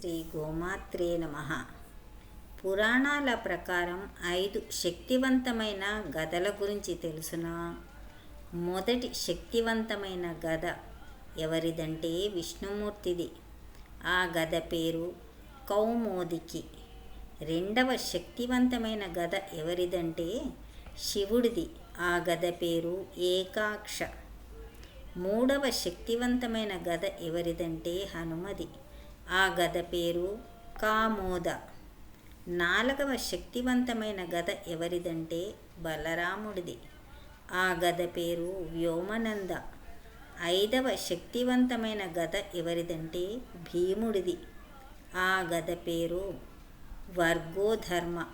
శ్రీ గోమాత్రే నమ. పురాణాల ప్రకారం ఐదు శక్తివంతమైన గదల గురించి తెలుసునా? మొదటి శక్తివంతమైన గద ఎవరిదంటే విష్ణుమూర్తిది. ఆ గద పేరు కౌమోదికి. రెండవ శక్తివంతమైన గద ఎవరిదంటే శివుడిది. ఆ గద పేరు ఏకాక్ష. మూడవ శక్తివంతమైన గద ఎవరిదంటే హనుమది. ఆ గద పేరు కామోద. నాలుగవ శక్తివంతమైన గద ఎవరిదంటే బలరాముడిది. ఆ గద పేరు వ్యోమనంద. ఐదవ శక్తివంతమైన గద ఎవరిదంటే భీముడిది. ఆ గద పేరు వర్గోధర్మ.